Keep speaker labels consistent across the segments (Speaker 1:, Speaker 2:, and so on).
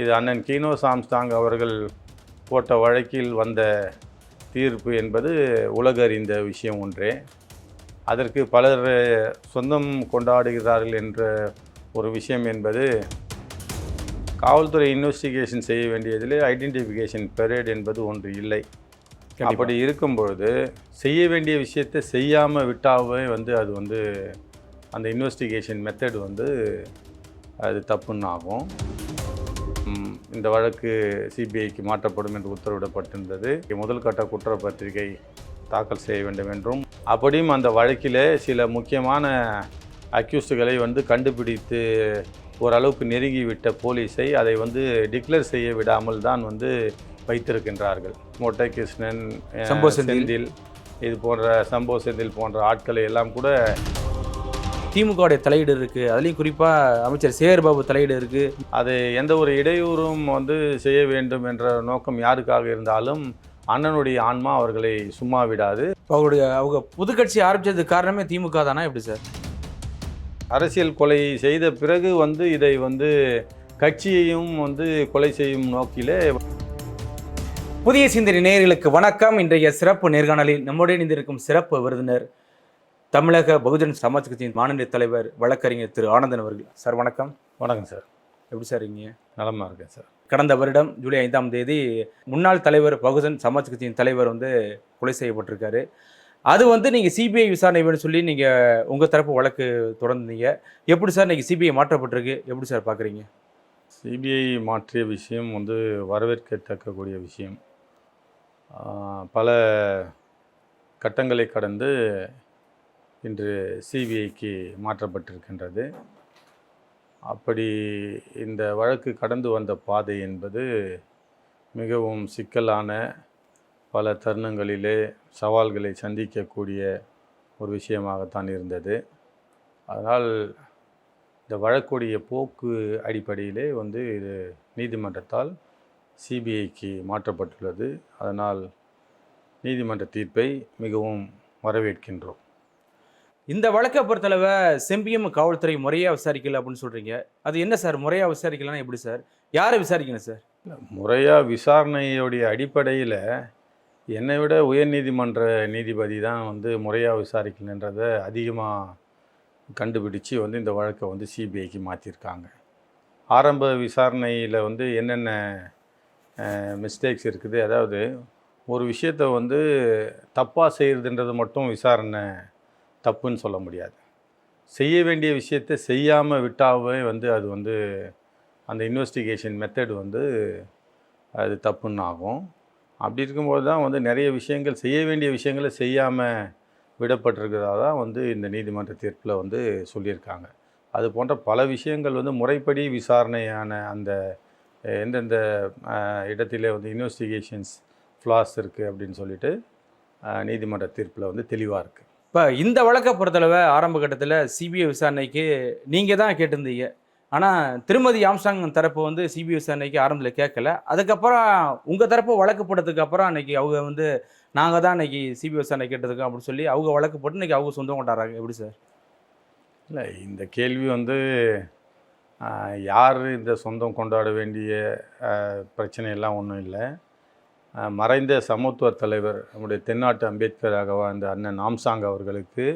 Speaker 1: இது அண்ணன் கீனோ சாம்ஸ்டாங் அவர்கள் போட்ட வழக்கில் வந்த தீர்ப்பு என்பது உலக அறிந்த விஷயம் ஒன்றே. அதற்கு பலர் சொந்தம் கொண்டாடுகிறார்கள் என்ற ஒரு விஷயம் என்பது காவல்துறை இன்வெஸ்டிகேஷன் செய்ய வேண்டியதில் ஐடென்டிஃபிகேஷன் பெரேட் என்பது ஒன்று இல்லை. அப்படி இருக்கும் பொழுது செய்ய வேண்டிய விஷயத்தை செய்யாமல் விட்டாவே வந்து அது வந்து அந்த இன்வெஸ்டிகேஷன் மெத்தட் வந்து அது தப்புன்னு ஆகும். இந்த வழக்கு சிபிஐக்கு மாற்றப்படும் என்று உத்தரவிடப்பட்டிருந்தது முதல் கட்ட குற்றப்பத்திரிகை தாக்கல் செய்ய வேண்டும் என்றும் அப்படியும் அந்த வழக்கில் சில முக்கியமான அக்யூஸ்டுகளை வந்து கண்டுபிடித்து ஓரளவுக்கு நெருங்கிவிட்ட போலீஸை அதை வந்து டிக்ளேர் செய்ய விடாமல் தான் வந்து வைத்திருக்கின்றார்கள் மொட்டை கிருஷ்ணன்.
Speaker 2: செந்தில்
Speaker 1: இது போன்ற சம்போ செந்தில் போன்ற ஆட்களை எல்லாம் கூட
Speaker 2: திமுகவுடைய தலையீடு இருக்கு. அதுலயும் குறிப்பா அமைச்சர் சேகர் பாபு தலையீடு இருக்கு.
Speaker 1: அது எந்த ஒரு இடையூறும் வந்து செய்ய வேண்டும் என்ற நோக்கம் யாருக்காக இருந்தாலும் அண்ணனுடைய ஆன்மா அவர்களை சும்மா விடாது.
Speaker 2: அவருடைய அவங்க புதுக்கட்சி ஆரம்பிச்சதுக்கு காரணமே திமுக தானா எப்படி சார்?
Speaker 1: அரசியல் கொலை செய்த பிறகு வந்து இதை வந்து கட்சியையும் வந்து கொலை செய்யும் நோக்கிலே
Speaker 2: புதிய சிந்தனை நேயர்களுக்கு வணக்கம். இன்றைய சிறப்பு நேர்காணலில் நம்முடைய இணைந்திருக்கும் சிறப்பு விருந்தினர் தமிழக பகுஜன் சமாஜ் கட்சியின் மாநில தலைவர் வழக்கறிஞர் திரு ஆனந்தன் அவர்கள். சார் வணக்கம்.
Speaker 1: வணக்கம் சார்.
Speaker 2: எப்படி சார் இருக்கீங்க?
Speaker 1: நலமாக இருக்கேன் சார்.
Speaker 2: கடந்த வருடம் ஜூலை ஐந்தாம் தேதி முன்னாள் தலைவர் பகுஜன் சமாஜ் கட்சியின் தலைவர் வந்து கொலை செய்யப்பட்டிருக்காரு. அது வந்து நீங்கள் சிபிஐ விசாரணை வேணும்னு சொல்லி நீங்கள் உங்கள் தரப்பு வழக்கு தொடர்ந்தீங்க. எப்படி சார் இன்னைக்கு சிபிஐ மாற்றப்பட்டிருக்கு? எப்படி சார் பார்க்குறீங்க
Speaker 1: சிபிஐ மாற்றிய விஷயம் வந்து வரவேற்கத்தக்கக்கூடிய விஷயம். பல கட்டங்களை கடந்து இன்று சிபிஐக்கு மாற்றப்பட்டிருக்கின்றது. அப்படி இந்த வழக்கு கடந்து வந்த பாதை என்பது மிகவும் சிக்கலான பல தருணங்களிலே சவால்களை சந்திக்கக்கூடிய ஒரு விஷயமாகத்தான் இருந்தது. அதனால் இந்த வழக்குடைய போக்கு அடிப்படையிலே வந்து இது நீதிமன்றத்தால் சிபிஐக்கு மாற்றப்பட்டுள்ளது. அதனால் நீதிமன்ற தீர்ப்பை மிகவும் வரவேற்கின்றோம்.
Speaker 2: இந்த வழக்கை பொறுத்தளவை செம்பியம் காவல்துறை முறையாக விசாரிக்கல அப்படின்னு சொல்கிறீங்க அது என்ன சார்? முறையாக விசாரிக்கலன்னா எப்படி சார்? யாரை விசாரிக்கணும் சார்?
Speaker 1: முறையாக விசாரணையுடைய அடிப்படையில் என்னை விட உயர்நீதிமன்ற நீதிபதி தான் வந்து முறையாக விசாரிக்கணுன்றதை அதிகமாக கண்டுபிடிச்சு வந்து இந்த வழக்கை வந்து சிபிஐக்கு மாற்றிருக்காங்க ஆரம்ப விசாரணையில் வந்து என்னென்ன மிஸ்டேக்ஸ் இருக்குது? அதாவது ஒரு விஷயத்தை வந்து தப்பாக செய்கிறதுன்றது மட்டும் விசாரணை தப்புன்னு சொல்ல முடியாது. செய்ய வேண்டிய விஷயத்தை செய்யாமல் விட்டாவே வந்து அது வந்து அந்த இன்வெஸ்டிகேஷன் மெத்தட் வந்து அது தப்புன்னு ஆகும். அப்படி இருக்கும்போது தான் வந்து நிறைய விஷயங்கள் செய்ய வேண்டிய விஷயங்களை செய்யாமல் விடப்பட்டிருக்கிறதா தான் வந்து இந்த நீதிமன்ற தீர்ப்பில் வந்து சொல்லியிருக்காங்க. அது போன்ற பல விஷயங்கள் வந்து முறைப்படி விசாரணையான அந்த எந்தெந்த இடத்திலே வந்து இன்வெஸ்டிகேஷன்ஸ் ஃப்ளாஸ் இருக்குது அப்படின்னு சொல்லிட்டு நீதிமன்ற தீர்ப்பில் வந்து தெளிவாக இருக்குது
Speaker 2: இப்போ இந்த வழக்கை பொறுத்தளவு ஆரம்ப கட்டத்தில் சிபிஐ விசாரணைக்கு நீங்கள் தான் கேட்டிருந்தீங்க. ஆனால் திருமதி ஆம்சாங் தரப்பு வந்து சிபிஐ விசாரணைக்கு ஆரம்பத்தில் கேட்கல. அதுக்கப்புறம் உங்கள் தரப்பு வழக்கு போட்டதுக்கு அப்புறம் அன்னைக்கு அவங்க வந்து நாங்கள் தான் இன்னைக்கு சிபிஐ விசாரணை கேட்டதுக்கு அப்படின்னு சொல்லி அவங்க வழக்கு போட்டு இன்றைக்கி அவங்க சொந்தம் கொண்டாடுறாங்க. எப்படி சார்?
Speaker 1: இல்லை இந்த கேள்வி வந்து யார் இந்த சொந்தம் கொண்டாட வேண்டிய பிரச்சனையெல்லாம் ஒன்றும் இல்லை. மறைந்த சமத்துவ தலைவர் நம்முடைய தென்னாட்டு அம்பேத்கராக வாழ்ந்த அண்ணன் நாம்சாங் அவர்களுக்கு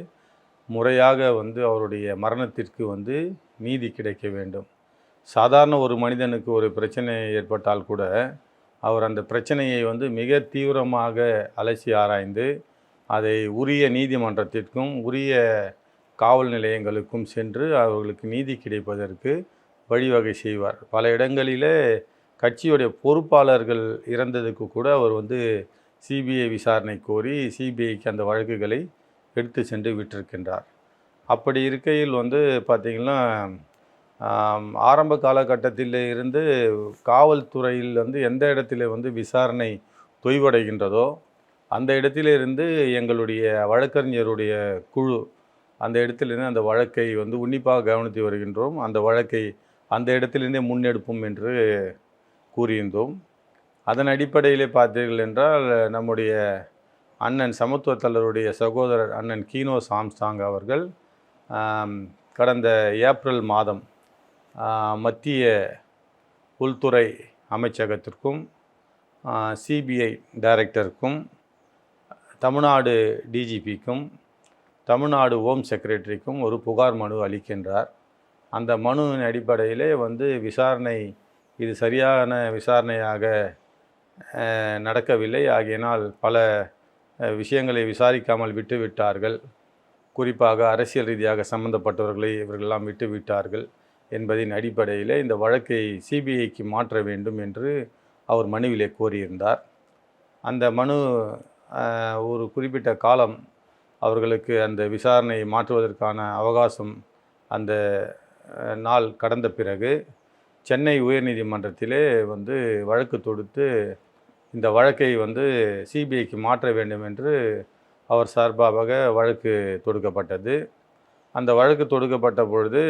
Speaker 1: முறையாக வந்து அவருடைய மரணத்திற்கு வந்து நீதி கிடைக்க வேண்டும். சாதாரண ஒரு மனிதனுக்கு ஒரு பிரச்சனை ஏற்பட்டால் கூட அவர் அந்த பிரச்சனையை வந்து மிக தீவிரமாக அலசி ஆராய்ந்து அதை உரிய நீதிமன்றத்திற்கும் உரிய காவல் நிலையங்களுக்கும் சென்று அவர்களுக்கு நீதி கிடைப்பதற்கு வழிவகை செய்வார். பல இடங்களிலே கட்சியுடைய பொறுப்பாளர்கள் இறந்ததுக்கு கூட அவர் வந்து சிபிஐ விசாரணை கோரி சிபிஐக்கு அந்த வழக்குகளை எடுத்து சென்று விட்டிருக்கின்றார். அப்படி இருக்கையில் வந்து பார்த்திங்கன்னா ஆரம்ப காலகட்டத்தில் இருந்து காவல்துறையில் வந்து எந்த இடத்துல வந்து விசாரணை தொய்வடைகின்றதோ அந்த இடத்திலிருந்து எங்களுடைய வழக்கறிஞருடைய குழு அந்த இடத்திலிருந்து அந்த வழக்கை வந்து உன்னிப்பாக கவனித்து வருகின்றோம். அந்த வழக்கை அந்த இடத்திலிருந்தே முன்னெடுப்போம் என்று கூறியிருந்தோம். அதன் அடிப்படையிலே பார்த்தீர்கள் என்றால் நம்முடைய அண்ணன் சமத்துவ தலைவருடைய சகோதரர் அண்ணன் கீனோ சாம்சாங் அவர்கள் கடந்த ஏப்ரல் மாதம் மத்திய உள்துறை அமைச்சகத்திற்கும் சிபிஐ டைரக்டருக்கும் தமிழ்நாடு டிஜிபிக்கும் தமிழ்நாடு ஹோம் செக்ரட்டரிக்கும் ஒரு புகார் மனு அளிக்கின்றார். அந்த மனுவின் அடிப்படையிலே வந்து விசாரணை இது சரியான விசாரணையாக நடக்கவில்லை. ஆகையினால் பல விஷயங்களை விசாரிக்காமல் விட்டுவிட்டார்கள். குறிப்பாக அரசியல் ரீதியாக சம்பந்தப்பட்டவர்களை இவர்களெல்லாம் விட்டு விட்டார்கள் என்பதின் அடிப்படையில் இந்த வழக்கை சிபிஐக்கு மாற்ற வேண்டும் என்று அவர் மனுவிலே கோரியிருந்தார். அந்த மனு ஒரு குறிப்பிட்ட காலம் அவர்களுக்கு அந்த விசாரணையை மாற்றுவதற்கான அவகாசம் அந்த நாள் கடந்த பிறகு சென்னை உயர்நீதிமன்றத்திலே வந்து வழக்கு தொடுத்து இந்த வழக்கை வந்து சிபிஐக்கு மாற்ற வேண்டும் என்று அவர் சார்பாக வழக்கு தொடுக்கப்பட்டது. அந்த வழக்கு தொடுக்கப்பட்ட பொழுது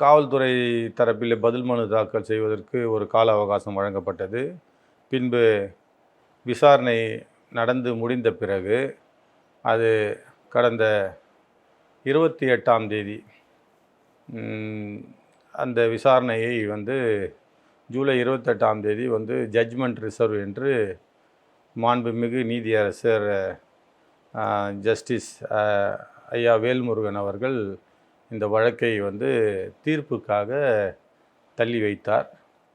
Speaker 1: காவல்துறை தரப்பில் பதில் மனு தாக்கல் செய்வதற்கு ஒரு கால அவகாசம் வழங்கப்பட்டது. பின்பு விசாரணை நடந்து முடிந்த பிறகு அது கடந்த இருபத்தி எட்டாம் தேதி அந்த விசாரணையை வந்து ஜூலை இருபத்தெட்டாம் தேதி வந்து ஜட்ஜ்மெண்ட் ரிசர்வ் என்று மாண்புமிகு நீதியரசர் ஜஸ்டிஸ் ஐயா வேல்முருகன் அவர்கள் இந்த வழக்கை வந்து தீர்ப்புக்காக தள்ளி வைத்தார்.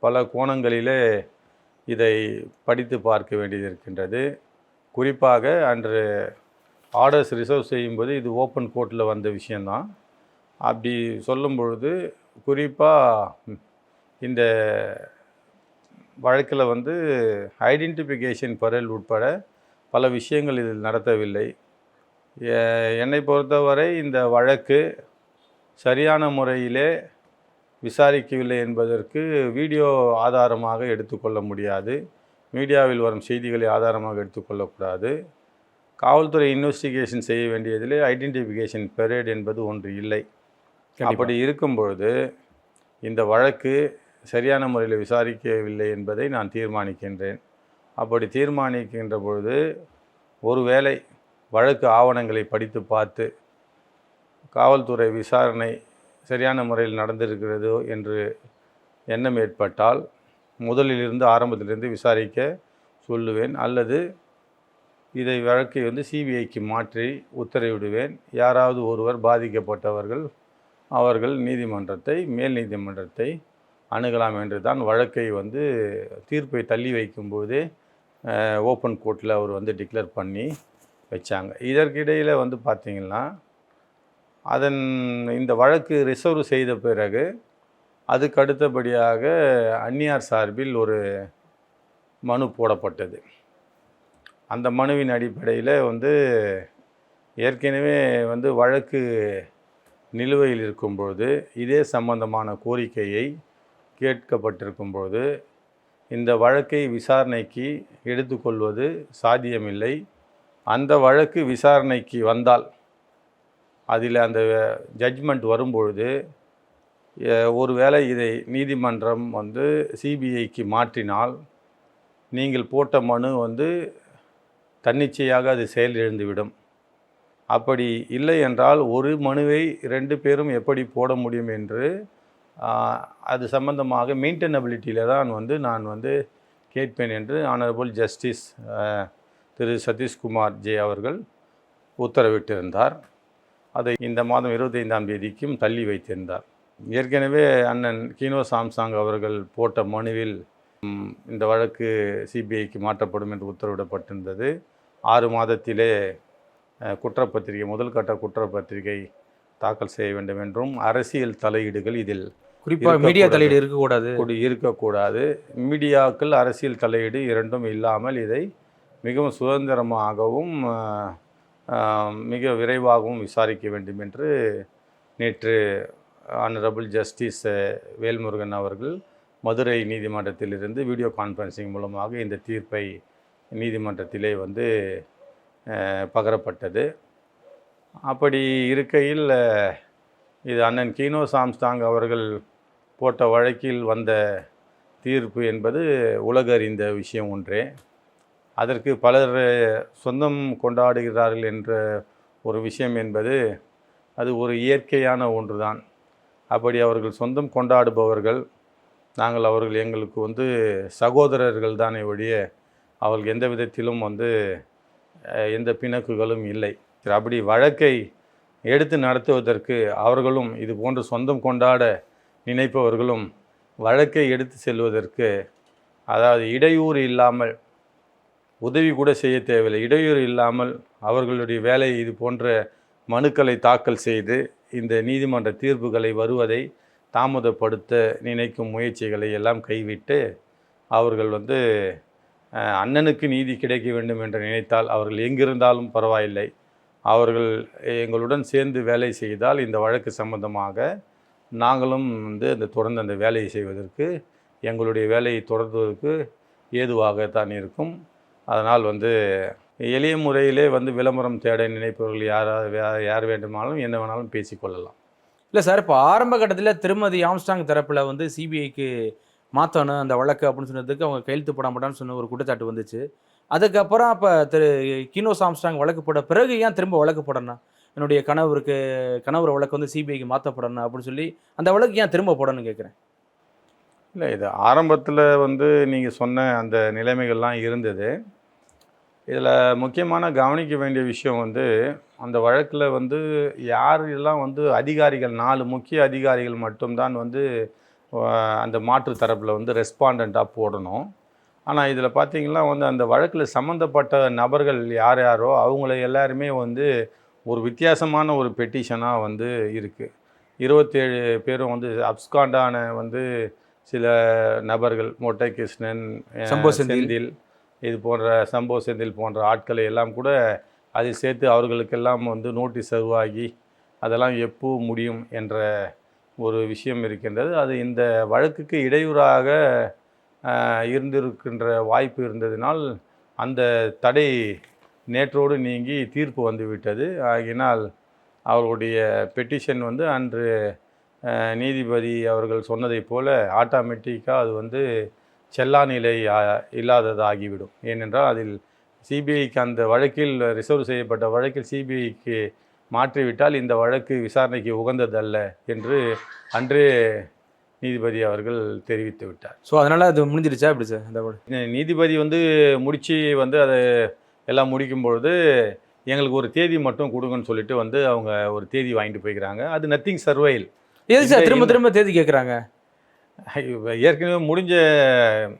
Speaker 1: பல கோணங்களிலே இதை படித்து பார்க்க வேண்டியது இருக்கின்றது. குறிப்பாக அன்று ஆர்டர்ஸ் ரிசர்வ் செய்யும்போது இது ஓப்பன் கோர்ட்டில் வந்த விஷயந்தான். அப்படி சொல்லும் பொழுது குறிப்பாக இந்த வழக்கில் வந்து ஐடென்டிஃபிகேஷன் பரல் உட்பட பல விஷயங்கள் இதில் நடத்தவில்லை. என்னை பொறுத்தவரை இந்த வழக்கு சரியான முறையிலே விசாரிக்கவில்லை என்பதற்கு வீடியோ ஆதாரமாக எடுத்துக்கொள்ள முடியாது. மீடியாவில் வரும் செய்திகளை ஆதாரமாக எடுத்துக்கொள்ளக்கூடாது காவல்துறை இன்வெஸ்டிகேஷன் செய்ய வேண்டியதிலே ஐடென்டிஃபிகேஷன் பெரேட் என்பது ஒன்று இல்லை. அப்படி இருக்கும் பொழுது இந்த வழக்கு சரியான முறையில் விசாரிக்கவில்லை என்பதை நான் தீர்மானிக்கின்றேன். அப்படி தீர்மானிக்கின்ற பொழுது ஒருவேளை வழக்கு ஆவணங்களை படித்து பார்த்து காவல்துறை விசாரணை சரியான முறையில் நடந்திருக்கிறதோ என்று எண்ணம் ஏற்பட்டால் முதலிலிருந்து ஆரம்பத்திலிருந்து விசாரிக்க சொல்லுவேன். அல்லது இதை வழக்கை வந்து சிபிஐக்கு மாற்றி உத்தரவிடுவேன். யாராவது ஒருவர் பாதிக்கப்பட்டவர்கள் அவர்கள் நீதிமன்றத்தை மேல் நீதிமன்றத்தை அணுகலாம் என்று தான் வழக்கை வந்து தீர்ப்பை தள்ளி வைக்கும்போதே ஓப்பன் கோர்ட்டில் அவர் வந்து டிக்ளேர் பண்ணி வச்சாங்க. இதற்கிடையில் வந்து பார்த்திங்கன்னா அதன் இந்த வழக்கு ரிசர்வ் செய்த பிறகு அதுக்கு அடுத்தபடியாக அந்நியார் சார்பில் ஒரு மனு போடப்பட்டது. அந்த மனுவின் அடிப்படையில் வந்து ஏற்கனவே வந்து வழக்கு நிலுவையில் இருக்கும்பொழுது இதே சம்பந்தமான கோரிக்கையை கேட்கப்பட்டிருக்கும்போது இந்த வழக்கை விசாரணைக்கு எடுத்துக்கொள்வது சாத்தியமில்லை. அந்த வழக்கு விசாரணைக்கு வந்தால் அதில் அந்த ஜட்ஜ்மெண்ட் வரும்பொழுது ஒருவேளை இதை நீதிமன்றம் வந்து சிபிஐக்கு மாற்றினால் நீங்கள் போட்ட மனு வந்து தன்னிச்சையாக அது செயலிழந்துவிடும். அப்படி இல்லை என்றால் ஒரு மனுவை ரெண்டு பேரும் எப்படி போட முடியும் என்று அது சம்பந்தமாக மெயின்டெனபிலிட்டியில் தான் வந்து நான் வந்து கேட்பேன் என்று ஆனரபிள் ஜஸ்டிஸ் திரு சதீஷ்குமார் ஜே அவர்கள் உத்தரவிட்டிருந்தார். அதை இந்த மாதம் இருபத்தைந்தாம் தேதிக்கும் தள்ளி வைத்திருந்தார். ஏற்கனவே அண்ணன் கீனோ சாம்சாங் அவர்கள் போட்ட மனுவில் இந்த வழக்கு சிபிஐக்கு மாற்றப்படும் என்று உத்தரவிடப்பட்டிருந்தது. ஆறு மாதத்திலே குற்றப்பத்திரிகை முதல் கட்ட குற்றப்பத்திரிகை தாக்கல் செய்ய வேண்டும் என்றும் அரசியல் தலையீடுகள் இதில்
Speaker 2: குறிப்பா மீடியா. தலையீடு இருக்கக்கூடாது
Speaker 1: கூடி இருக்கக்கூடாது மீடியாக்கள் அரசியல் தலையீடு இரண்டும் இல்லாமல் இதை மிகவும் சுதந்திரமாகவும் மிக விரைவாகவும் விசாரிக்க வேண்டும் என்று நேற்று ஆனரபிள் ஜஸ்டிஸ் வேல்முருகன் அவர்கள் மதுரை நீதிமன்றத்திலிருந்து வீடியோ கான்ஃபரன்சிங் மூலமாக இந்த தீர்ப்பை நீதிமன்றத்திலே வந்து பகரப்பட்டது. அப்படி இருக்கையில் இது அண்ணன் கீனோ சாம்ஸ்டாங் அவர்கள் போட்ட வழக்கில் வந்த தீர்ப்பு என்பது உலக அறிந்த விஷயம் ஒன்றே. அதற்கு பலர் சொந்தம் கொண்டாடுகிறார்கள் என்ற ஒரு விஷயம் என்பது அது ஒரு இயற்கையான ஒன்றுதான். அப்படி அவர்கள் சொந்தம் கொண்டாடுபவர்கள் நாங்கள் அவர்கள் எங்களுக்கு வந்து சகோதரர்கள் தானே ஒழிய அவர்கள் எந்த விதத்திலும் வந்து எந்த பிணக்குகளும் இல்லை. அப்படி வழக்கை எடுத்து நடத்துவதற்கு அவர்களும் இது போன்று சொந்தம் கொண்டாட நினைப்பவர்களும் வழக்கை எடுத்து செல்வதற்கு அதாவது இடையூறு இல்லாமல் உதவி கூட செய்ய தேவையில்லை. இடையூறு இல்லாமல் அவர்களுடைய வேலை இது போன்ற மனுக்களை தாக்கல் செய்து இந்த நீதிமன்ற தீர்ப்புகளை வருவதை தாமதப்படுத்த நினைக்கும் முயற்சிகளை எல்லாம் கைவிட்டு அவர்கள் வந்து அண்ணனுக்கு நீதி கிடைக்க வேண்டும் என்று நினைத்தால் அவர்கள் எங்கிருந்தாலும் பரவாயில்லை. அவர்கள் எங்களுடன் சேர்ந்து வேலை செய்தால் இந்த வழக்கு சம்பந்தமாக நாங்களும் வந்து அந்த தொடர்ந்து அந்த வேலையை செய்வதற்கு எங்களுடைய வேலையை தொடர்வதற்கு ஏதுவாகத்தான் இருக்கும். அதனால் வந்து எளிய முறையிலே வந்து விளம்பரம் தேட நினைப்பவர்கள் யாராவது யார் வேண்டுமானாலும் என்ன வேணாலும் பேசிக்கொள்ளலாம்
Speaker 2: இல்லை சார் இப்போ ஆரம்ப கட்டத்தில் திருமதி ஆம்ஸ்டாங் தரப்பில் வந்து சிபிஐக்கு மாற்றணும் அந்த வழக்கு அப்படின்னு சொன்னதுக்கு அவங்க கையெழுத்து போட மாட்டான்னு சொன்ன ஒரு குற்றச்சாட்டு வந்துச்சு. அதுக்கப்புறம் அப்போ திரு கினோ சாம்ஸ்டாங் வழக்கு போட பிறகு ஏன் திரும்ப வழக்கு போடணும்? என்னுடைய கணவருக்கு கணவர் வழக்கு வந்து சிபிஐக்கு மாற்றப்படணும் அப்படின்னு சொல்லி அந்த வழக்கு ஏன் திரும்ப போடணும்னு கேட்குறேன்.
Speaker 1: இல்லை இது ஆரம்பத்தில் வந்து நீங்கள் சொன்ன அந்த நிலைமைகள்லாம் இருந்தது. இதில் முக்கியமான கவனிக்க வேண்டிய விஷயம் வந்து அந்த வழக்கில் வந்து யார் எல்லாம் வந்து அதிகாரிகள் நாலு முக்கிய அதிகாரிகள் மட்டும்தான் வந்து அந்த மாற்று தரப்பில் வந்து ரெஸ்பாண்டண்ட்டாக போடணும் ஆனால் இதில் பார்த்தீங்கன்னா வந்து அந்த வழக்கில் சம்மந்தப்பட்ட நபர்கள் யார் யாரோ அவங்கள எல்லாருமே வந்து ஒரு வித்தியாசமான ஒரு பெட்டிஷனாக வந்து இருக்குது இருபத்தேழு பேரும் வந்து அப்ஸ்காண்டான வந்து சில நபர்கள் மொட்டை கிருஷ்ணன்
Speaker 2: சம்போ செந்தில்.
Speaker 1: இது போன்ற சம்போ செந்தில் போன்ற ஆட்களை எல்லாம் கூட அதை சேர்த்து அவர்களுக்கெல்லாம் வந்து நோட்டீஸ் உருவாகி அதெல்லாம் எப்போ முடியும் என்ற ஒரு விஷயம் இருக்கின்றது. அது இந்த வழக்குக்கு இடையூறாக இருந்திருக்கின்ற வாய்ப்பு இருந்ததினால் அந்த தடை நேற்றோடு நீங்கி தீர்ப்பு வந்துவிட்டது. ஆகினால் அவர்களுடைய பெட்டிஷன் வந்து அன்று நீதிபதி அவர்கள் சொன்னதைப் போல ஆட்டோமேட்டிக்காக அது வந்து செல்லா நிலை இல்லாததாகிவிடும். ஏனென்றால் அதில் சிபிஐக்கு அந்த வழக்கில் ரிசர்வ் செய்யப்பட்ட வழக்கில் சிபிஐக்கு மாற்றிவிட்டால் இந்த வழக்கு விசாரணைக்கு உகந்ததல்ல என்று அன்றே நீதிபதி அவர்கள் தெரிவித்து விட்டார்.
Speaker 2: ஸோ அதனால் அது முடிஞ்சிருச்சா எப்படி சார்?
Speaker 1: நி- நீதிபதி வந்து முடித்து வந்து அதை எல்லாம் முடிக்கும் பொழுது எங்களுக்கு ஒரு தேதி மட்டும் கொடுங்கன்னு சொல்லிட்டு வந்து அவங்க ஒரு தேதி வாங்கிட்டு போய்க்கிறாங்க. அது நத்திங் சர்வைல்
Speaker 2: எது சார்
Speaker 1: இந்த-
Speaker 2: திரும்ப
Speaker 1: இந்த-
Speaker 2: திரும்ப தேதி கேட்குறாங்க
Speaker 1: ஏற்கனவே முடிஞ்ச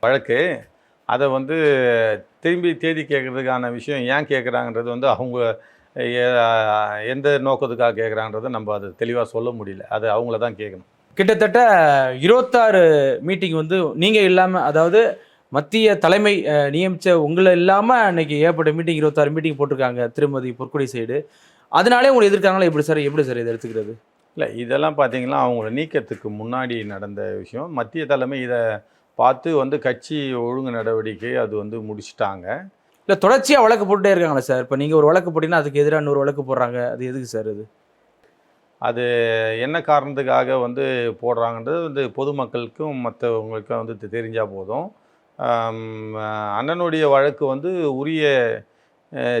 Speaker 1: வழக்கு. அதை வந்து திரும்பி தேதி கேட்கறதுக்கான விஷயம் ஏன் கேட்குறாங்கன்றது வந்து அவங்க எந்த நோக்கத்துக்காக கேட்குறாங்கன்றதை நம்ம அது தெளிவாக சொல்ல முடியல. அது அவங்கள தான் கேட்கணும்
Speaker 2: கிட்டத்தட்ட இருபத்தாறு மீட்டிங் வந்து நீங்கள் இல்லாமல் அதாவது மத்திய தலைமை நியமிச்ச உங்களை இல்லாமல் அன்னைக்கு ஏற்பட்ட மீட்டிங் இருபத்தாறு மீட்டிங் போட்டிருக்காங்க திருமதி பொற்குடி சைடு. அதனாலே உங்களை எதிர்க்காங்களா? எப்படி சார்? எப்படி சார் இதை எடுத்துக்கிறது?
Speaker 1: இல்லை இதெல்லாம் பார்த்தீங்கன்னா அவங்கள நீக்கத்துக்கு முன்னாடி நடந்த விஷயம். மத்திய தலைமை இதை பார்த்து வந்து கட்சி ஒழுங்கு நடவடிக்கை அது வந்து முடிச்சிட்டாங்க.
Speaker 2: இல்லை தொடர்ச்சியாக வழக்கு போட்டுட்டே இருக்காங்களா சார். இப்போ நீங்கள் ஒரு வழக்கு போட்டிங்கன்னா அதுக்கு எதிராக நூறு வழக்கு போடுறாங்க. அது எதுக்கு சார் அது
Speaker 1: அது என்ன காரணத்துக்காக வந்து போடுறாங்கன்றது வந்து பொதுமக்களுக்கும் மற்றவங்களுக்கும் வந்து தெரிஞ்சால் போதும். அண்ணனுடைய வழக்கு வந்து உரிய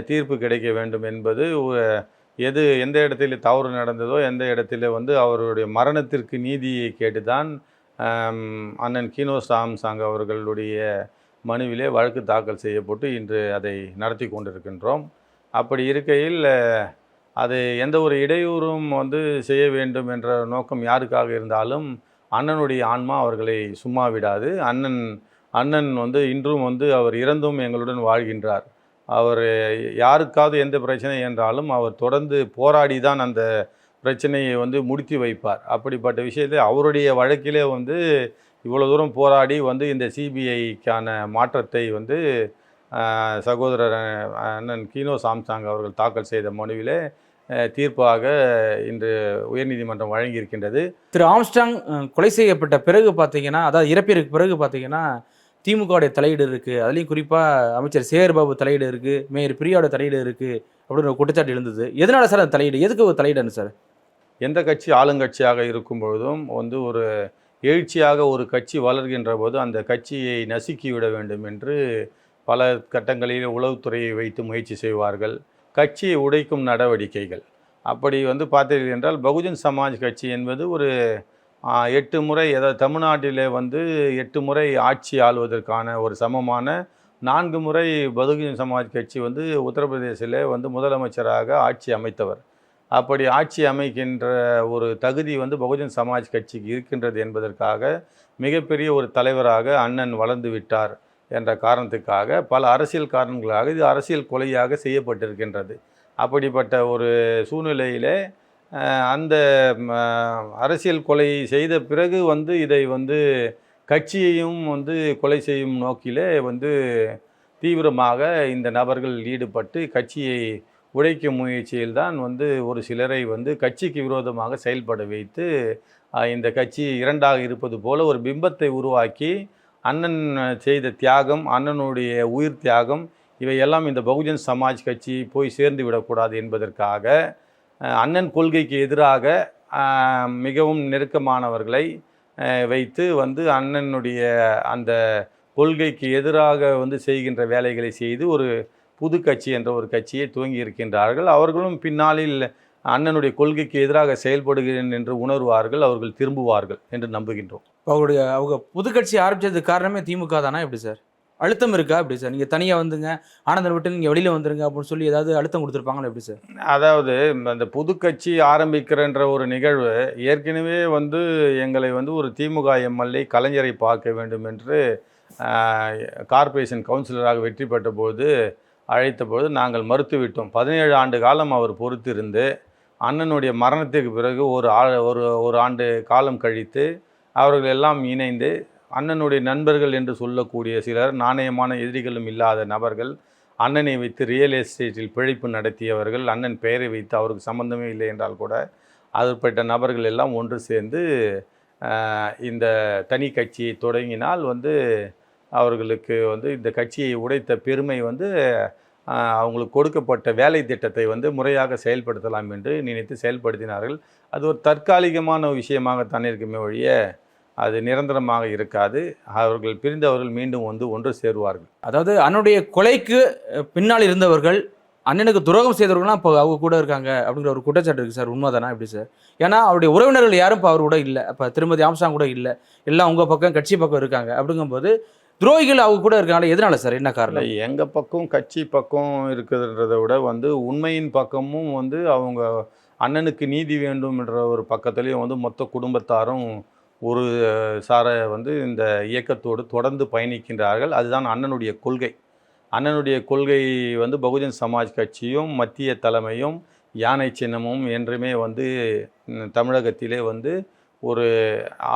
Speaker 1: தீர்ப்பு கிடைக்க வேண்டும் என்பது எது எந்த இடத்துல தவறு நடந்ததோ எந்த இடத்துல வந்து அவருடைய மரணத்திற்கு நீதியை கேட்டு தான் அண்ணன் கீனோ சாம்சாங் அவர்களுடைய மனுவிலே வழக்கு தாக்கல் செய்யப்பட்டு இன்று அதை நடத்தி கொண்டிருக்கின்றோம். அப்படி இருக்கையில் அது எந்த ஒரு இடையூறும் வந்து செய்ய வேண்டும் என்ற நோக்கம் யாருக்காக இருந்தாலும் அண்ணனுடைய ஆன்மா அவர்களை சும்மா விடாது. அண்ணன் அண்ணன் வந்து இன்றும் வந்து அவர் இறந்தும் எங்களுடன் வாழ்கின்றார். அவர் யாருக்காவது எந்த பிரச்சனை என்றாலும் அவர் தொடர்ந்து போராடி தான் அந்த பிரச்சனையை வந்து முடித்து வைப்பார். அப்படிப்பட்ட விஷயத்தை அவருடைய வழக்கிலே வந்து இவ்வளோ தூரம் போராடி வந்து இந்த சிபிஐக்கான மாற்றத்தை வந்து சகோதரர் அண்ணன் கீனோ சாம்சாங் அவர்கள் தாக்கல் செய்த மனுவிலே தீர்ப்பாக இன்று உயர்நீதிமன்றம் வழங்கியிருக்கின்றது.
Speaker 2: திரு ஆம்ஸ்டாங் கொலை செய்யப்பட்ட பிறகு பார்த்தீங்கன்னா அதாவது இறப்பிற்கு பிறகு பார்த்தீங்கன்னா திமுகவுடைய தலையீடு இருக்குது அதுலேயும் குறிப்பாக அமைச்சர் சேகர் பாபு தலையீடு இருக்குது மேயர் பிரியாவோட தலையீடு இருக்குது அப்படின்னு ஒரு குற்றச்சாட்டு எழுந்தது. எதனால சார் அந்த தலையீடு? எதுக்கு ஒரு தலையீடுன்னு சார்?
Speaker 1: எந்த கட்சி? ஆளுங்கட்சியாக இருக்கும் பொழுதும் வந்து ஒரு எழுச்சியாக ஒரு கட்சி வளர்கின்ற போது அந்த கட்சியை நசுக்கிவிட வேண்டும் என்று பல கட்டங்களில் உளவுத்துறையை வைத்து முயற்சி செய்வார்கள். கட்சியை உடைக்கும் நடவடிக்கைகள். அப்படி வந்து பார்த்தீர்கள் என்றால் பகுஜன் சமாஜ் கட்சி என்பது ஒரு எட்டு முறை அதாவது தமிழ்நாட்டிலே வந்து எட்டு முறை ஆட்சி ஆளுவதற்கான ஒரு சமமான நான்கு முறை பகுஜன் சமாஜ் கட்சி வந்து உத்தரப்பிரதேசிலே வந்து முதலமைச்சராக ஆட்சி அமைத்தவர். அப்படி ஆட்சி அமைக்கின்ற ஒரு தகுதி வந்து பகுஜன் சமாஜ் கட்சிக்கு இருக்கின்றது என்பதற்காக மிகப்பெரிய ஒரு தலைவராக அண்ணன் வளர்ந்து விட்டார் என்ற காரணத்துக்காக பல அரசியல் காரணங்களாக இது அரசியல் கொலையாக செய்யப்பட்டிருக்கின்றது. அப்படிப்பட்ட ஒரு சூழ்நிலையிலே அந்த அரசியல் கொலை செய்த பிறகு வந்து இதை வந்து கட்சியையும் வந்து கொலை செய்யும் நோக்கிலே வந்து தீவிரமாக இந்த நபர்கள் ஈடுபட்டு கட்சியை உடைக்கும் முயற்சியில் தான் வந்து ஒரு சிலரை வந்து கட்சிக்கு விரோதமாக செயல்பட வைத்து இந்த கட்சி இரண்டாக இருப்பது போல ஒரு பிம்பத்தை உருவாக்கி அண்ணன் செய்த தியாகம் அண்ணனுடைய உயிர் தியாகம் இவையெல்லாம் இந்த பகுஜன் சமாஜ் கட்சி போய் சேர்ந்து விடக்கூடாது என்பதற்காக அண்ணன் கொள்கைக்கு எதிராக மிகவும் நெருக்கமானவர்களை வைத்து வந்து அண்ணனுடைய அந்த கொள்கைக்கு எதிராக வந்து செய்கின்ற வேலைகளை செய்து ஒரு புது கட்சி என்ற ஒரு கட்சியை துவங்கி இருக்கின்றார்கள். அவர்களும் பின்னாளில் அண்ணனுடைய கொள்கைக்கு எதிராக செயல்படுகிறேன் என்று உணர்வார்கள் அவர்கள் திரும்புவார்கள் என்று நம்புகின்றோம்.
Speaker 2: அவருடைய அவங்க புது கட்சி ஆரம்பிச்சதுக்கு காரணமே திமுக தானா எப்படி சார்? அழுத்தம் இருக்கா எப்படி சார்? நீங்கள் தனியாக வந்துங்க ஆனந்தன் விட்டு நீங்கள் வெளியில் வந்துருங்க அப்படின்னு சொல்லி ஏதாவது அழுத்தம் கொடுத்துருப்பாங்களா எப்படி சார்?
Speaker 1: அதாவது அந்த புது கட்சி ஆரம்பிக்கிறன்ற ஒரு நிகழ்வு ஏற்கனவே வந்து எங்களை வந்து ஒரு திமுக எம்எல்ஏ கலைஞரை பார்க்க வேண்டும் என்று ஆஹ், கார்ப்பரேஷன் கவுன்சிலராக வெற்றி பெற்ற போது அழைத்தபோது நாங்கள் மறுத்துவிட்டோம். பதினேழு ஆண்டு காலம் அவர் பொறுத்திருந்து அண்ணனுடைய மரணத்துக்கு பிறகு ஒரு ஆ ஒரு ஒரு ஆண்டு காலம் கழித்து அவர்கள் எல்லாம் இணைந்து அண்ணனுடைய நண்பர்கள் என்று சொல்லக்கூடிய சிலர் நாணயமான எதிரிகளும் இல்லாத நபர்கள் அண்ணனை வைத்து ரியல் எஸ்டேட்டில் பிழைப்பு நடத்தியவர்கள் அண்ணன் பெயரை வைத்து அவருக்கு சம்பந்தமே இல்லை என்றால் கூட அதுபட்ட நபர்கள் எல்லாம் ஒன்று சேர்ந்து இந்த தனி கட்சியை தொடங்கினால் வந்து அவர்களுக்கு வந்து இந்த கட்சியை உடைத்த பெருமை வந்து அவங்களுக்கு கொடுக்கப்பட்ட வேலை திட்டத்தை வந்து முறையாக செயல்படுத்தலாம் என்று நினைத்து செயல்படுத்தினார்கள். அது ஒரு தற்காலிகமான விஷயமாகத்தான் இருக்குமே ஒழிய அது நிரந்தரமாக இருக்காது. அவர்கள் பிரிந்தவர்கள் மீண்டும் வந்து ஒன்று சேருவார்கள்.
Speaker 2: அதாவது அண்ணனுடைய கொலைக்கு பின்னால் இருந்தவர்கள் அண்ணனுக்கு துரோகம் செய்தவர்கள்லாம் இப்போ அவங்க கூட இருக்காங்க அப்படிங்கிற ஒரு குற்றச்சாட்டு இருக்குது சார். உண்மைதானா எப்படி சார்? ஏன்னா அவருடைய உறவினர்கள் யாரும் இப்போ அவர் கூட இல்லை. இப்போ திருமதி ஆம்சாங் கூட இல்லை. எல்லாம் உங்கள் பக்கம் கட்சி பக்கம் இருக்காங்க. அப்படிங்கும்போது துரோகிகள் அவங்க கூட இருக்கனால எதனால சார்? என்ன காரணம்?
Speaker 1: எங்கள் பக்கம் கட்சி பக்கம் இருக்குதுன்றதை விட வந்து உண்மையின் பக்கமும் வந்து அவங்க அண்ணனுக்கு நீதி வேண்டும் என்ற ஒரு பக்கத்துலேயும் வந்து மொத்த குடும்பத்தாரும் ஒரு சாரை வந்து இந்த இயக்கத்தோடு தொடர்ந்து பயணிக்கின்றார்கள். அதுதான் அண்ணனுடைய கொள்கை. அண்ணனுடைய கொள்கை வந்து பகுஜன் சமாஜ் கட்சியும் மத்திய தலைமையும் யானை சின்னமும் என்றுமே வந்து தமிழகத்திலே வந்து ஒரு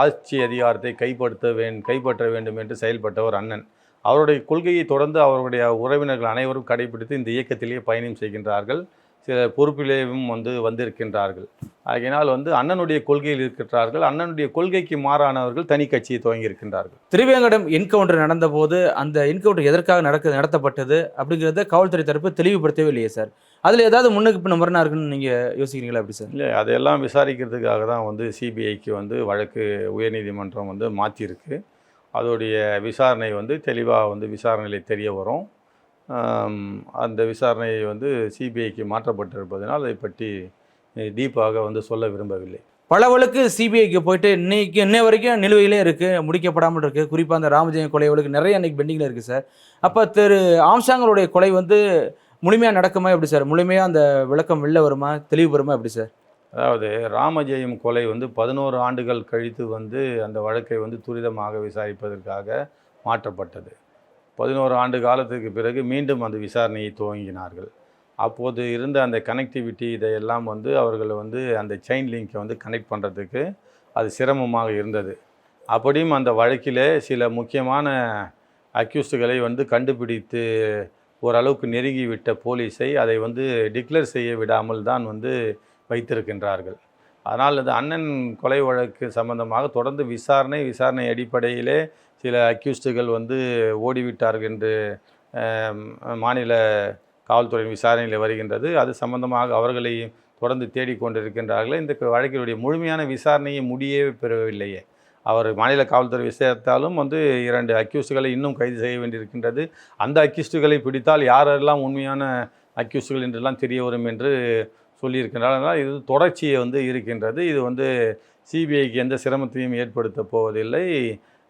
Speaker 1: ஆட்சி அதிகாரத்தை கைப்படுத்த வேண் கைப்பற்ற வேண்டும் என்று செயல்பட்டவர் அண்ணன். அவருடைய கொள்கையை தொடர்ந்து அவருடைய உறவினர்கள் அனைவரும் கடைபிடித்து இந்த இயக்கத்திலேயே பயணம் செய்கின்றார்கள். சில பொறுப்பிலேயும் வந்து வந்திருக்கின்றார்கள். ஆகையினால் வந்து அண்ணனுடைய கொள்கையில் இருக்கின்றார்கள். அண்ணனுடைய கொள்கைக்கு மாறானவர்கள் தனி கட்சியை துவங்கி இருக்கின்றார்கள்.
Speaker 2: திருவேங்கடம் என்கவுண்டர் நடந்தபோது அந்த என்கவுண்டர் எதற்காக நடக்க நடத்தப்பட்டது அப்படிங்கிறத காவல்துறை தரப்பு தெளிவுபடுத்தவே இல்லையே சார். அதில் ஏதாவது முன்னுக்கு பின்ன முரணா இருக்குன்னு நீங்கள் யோசிக்கிறீங்களா எப்படி சார்?
Speaker 1: இல்லை அதையெல்லாம் விசாரிக்கிறதுக்காக தான் வந்து சிபிஐக்கு வந்து வழக்கு உயர்நீதிமன்றம் வந்து மாற்றியிருக்கு அதோடைய விசாரணை வந்து தெளிவாக வந்து விசாரணையில் தெரிய வரும். அந்த விசாரணை வந்து சிபிஐக்கு மாற்றப்பட்டிருப்பதனால் அதை பற்றி டீப்பாக வந்து சொல்ல விரும்பவில்லை.
Speaker 2: பல வழக்கு சிபிஐக்கு போயிட்டு இன்னைக்கு இன்னை வரைக்கும் நிலுவையிலே இருக்குது முடிக்கப்படாமல் இருக்குது குறிப்பாக அந்த ராமஜெயம் கொலை வழக்கு நிறைய இன்னைக்கு பெண்டிங்கில் இருக்குது சார். அப்போ திரு ஆம்சாங்களுடைய கொலை வந்து முழுமையாக நடக்குமா எப்படி சார்? முழுமையாக அந்த விளக்கம் வெளில வருமா? தெளிவு வருமா எப்படி சார்?
Speaker 1: அதாவது ராமஜெயம் கொலை வந்து பதினோரு ஆண்டுகள் கழித்து வந்து அந்த வழக்கை வந்து துரிதமாக விசாரிப்பதற்காக மாற்றப்பட்டது. பதினோரு ஆண்டு காலத்துக்கு பிறகு மீண்டும் அந்த விசாரணையை துவங்கினார்கள். அப்போது இருந்த அந்த கனெக்டிவிட்டி இதையெல்லாம் வந்து அவர்கள் வந்து அந்த செயின் லிங்கை வந்து கனெக்ட் பண்ணுறதுக்கு அது சிரமமாக இருந்தது. அப்படியும் அந்த வழக்கிலே சில முக்கியமான அக்யூஸ்டுகளை வந்து கண்டுபிடித்து ஓரளவுக்கு நெருங்கிவிட்ட போலீஸை அதை வந்து டிக்ளேர் செய்ய விடாமல் தான் வந்து வைத்திருக்கின்றார்கள். அதனால் அது அண்ணன் கொலை வழக்கு சம்பந்தமாக தொடர்ந்து விசாரணை விசாரணை அடிப்படையிலே சில அக்யூஸ்டுகள் வந்து ஓடிவிட்டார்கள் என்று மாநில காவல்துறையின் விசாரணையில் வருகின்றது. அது சம்பந்தமாக அவர்களை தொடர்ந்து தேடிக்கொண்டிருக்கின்றார்கள். இந்த வழக்கினுடைய முழுமையான விசாரணையை முடியவே பெறவில்லையே. அவர் மாநில காவல்துறை விசாரித்தாலும் வந்து இரண்டு அக்யூஸ்டுகளை இன்னும் கைது செய்ய வேண்டியிருக்கின்றது. அந்த அக்யூஸ்டுகளை பிடித்தால் யாரெல்லாம் உண்மையான அக்யூஸ்டுகள் என்றெல்லாம் தெரிய வரும் என்று சொல்லியிருக்கின்றார். அதனால் இது தொடர்ச்சியை வந்து இருக்கின்றது. இது வந்து சிபிஐக்கு எந்த சிரமத்தையும் ஏற்படுத்த போவதில்லை.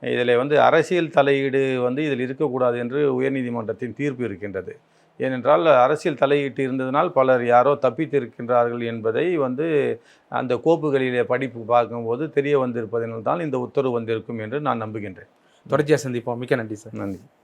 Speaker 1: இதில் வந்து அரசியல் தலையீடு வந்து இதில் இருக்கக்கூடாது என்று உயர்நீதிமன்றத்தின் தீர்ப்பு இருக்கின்றது. ஏனென்றால் அரசியல் தலையீட்டு இருந்ததனால் பலர் யாரோ தப்பித்திருக்கின்றார்கள் என்பதை வந்து அந்த கோப்புகளிலே படிப்பு பார்க்கும்போது தெரிய வந்திருப்பதனால் தான் இந்த உத்தரவு வந்திருக்கும் என்று நான் நம்புகின்றேன்.
Speaker 2: தொடர்ச்சியாக சந்திப்போம். மிக்க நன்றி சார்.
Speaker 1: நன்றி.